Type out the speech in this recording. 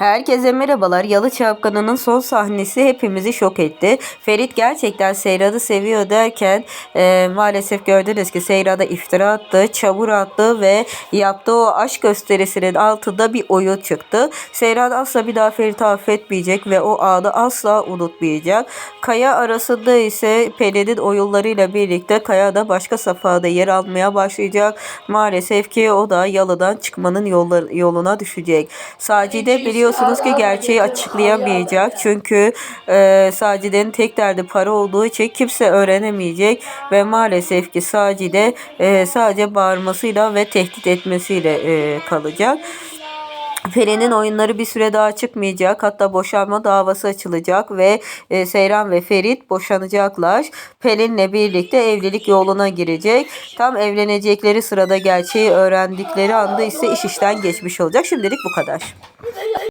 Herkese merhabalar. Yalı Çapkını'nın son sahnesi hepimizi şok etti. Ferit gerçekten Seyran'ı seviyor derken e, maalesef gördünüz ki Seyran'a iftira attı, çamur attı ve yaptığı o aşk gösterisinin altında bir oyun çıktı. Seyran asla bir daha Ferit'i affetmeyecek ve o anı asla unutmayacak. Kaya arasında ise Pelin'in oyunlarıyla birlikte Kaya da başka safhada yer almaya başlayacak. Maalesef ki o da yalıdan çıkmanın yolları, yoluna düşecek. Sacide biliyorsunuz ki gerçeği açıklayamayacak. Çünkü e, Sacide'nin tek derdi para olduğu için kimse öğrenemeyecek. Ve maalesef ki Sacide e, sadece bağırmasıyla ve tehdit etmesiyle e, kalacak. Pelin'in oyunları bir süre daha çıkmayacak. Hatta boşanma davası açılacak ve e, Seyran ve Ferit boşanacaklar. Pelin'le birlikte evlilik yoluna girecek. Tam evlenecekleri sırada gerçeği öğrendikleri anda ise iş işten geçmiş olacak. Şimdilik bu kadar.